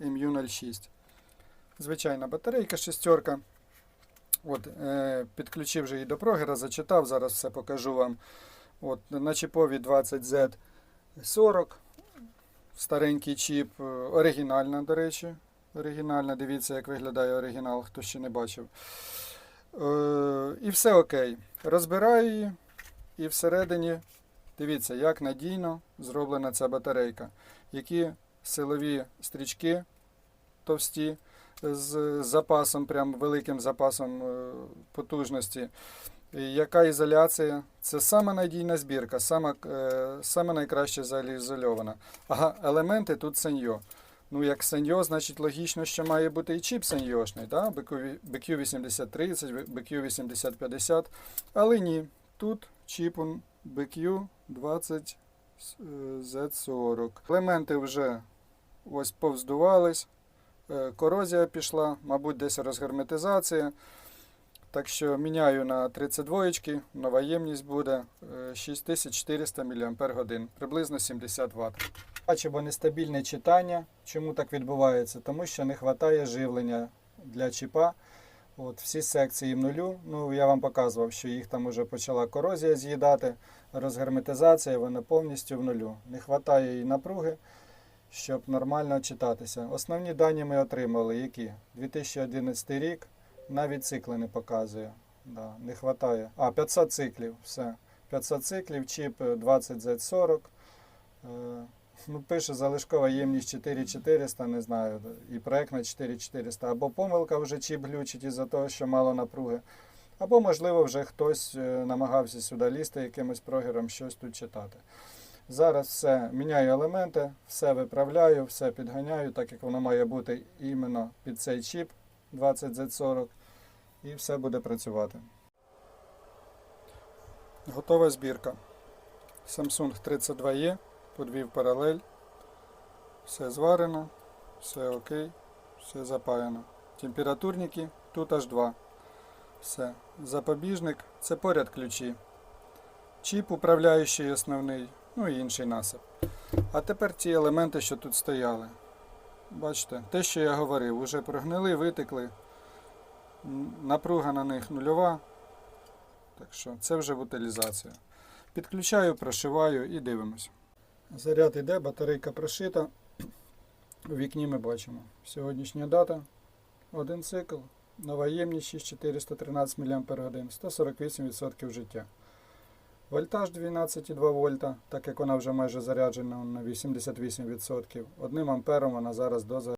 MU06. Звичайна батарейка шестерка. От, е, підключив вже її до прогера, зачитав, зараз все покажу вам. От, на чіпові 20Z40. Старенький чіп, е, оригінальна, до речі. Оригінальна, дивіться, як виглядає оригінал, хто ще не бачив. Е, і все окей. Розбираю її, і всередині дивіться, як надійно зроблена ця батарейка. Які силові стрічки товсті з запасом, прям великим запасом е, потужності. Яка ізоляція? Це сама надійна збірка, сама, е, сама найкраще заізольована. Ага, елементи тут Сеньо. Ну, як Сеньо, значить логічно, що має бути і чіп Сеньошний, да? BQ8030, BQ8050. Але ні, тут чіп BQ20Z40. Елементи вже ось повздувались, е, корозія пішла, мабуть, десь розгерметизація. Так що міняю на 32, нова ємність буде е, 6400 мАч, приблизно 70 Вт. Бачимо нестабільне читання. Чому так відбувається? Тому що не вистачає живлення для чіпа. От, всі секції в нулю. Ну, я вам показував, що їх там вже почала корозія з'їдати, розгерметизація, вони повністю в нулю. Не вистачає і напруги, щоб нормально читатися. Основні дані ми отримали, які? 2011 рік, навіть цикли не показує. Да, не вистачає. А, 500 циклів, все. 500 циклів, чіп 20Z40. Е, Ну, пише залишкова ємність 4400, не знаю, і проектна 4400. Або помилка вже чіп глючить із-за того, що мало напруги. Або, можливо, вже хтось е, намагався сюди лізти якимось прогером щось тут читати. Зараз все міняю елементи, все виправляю, все підганяю, так як воно має бути іменно під цей чіп 20Z40, і все буде працювати. Готова збірка. Samsung 32E подвів паралель. Все зварено, все окей, все запаяно. Температурники тут аж два. Все. Запобіжник це поряд ключі. Чіп управляючий основний, ну і інший насип. А тепер ті елементи, що тут стояли. Бачите, те, що я говорив, уже прогнили, витекли. Напруга на них нульова. Так що це вже утилізація. Підключаю, прошиваю і дивимось. Заряд іде, батарейка прошита. У вікні ми бачимо. Сьогоднішня дата. Один цикл. Нова ємність 6413 мАч, 148% життя. Вольтаж 12,2 вольта, так як вона вже майже заряджена на 88%. Одним ампером вона зараз до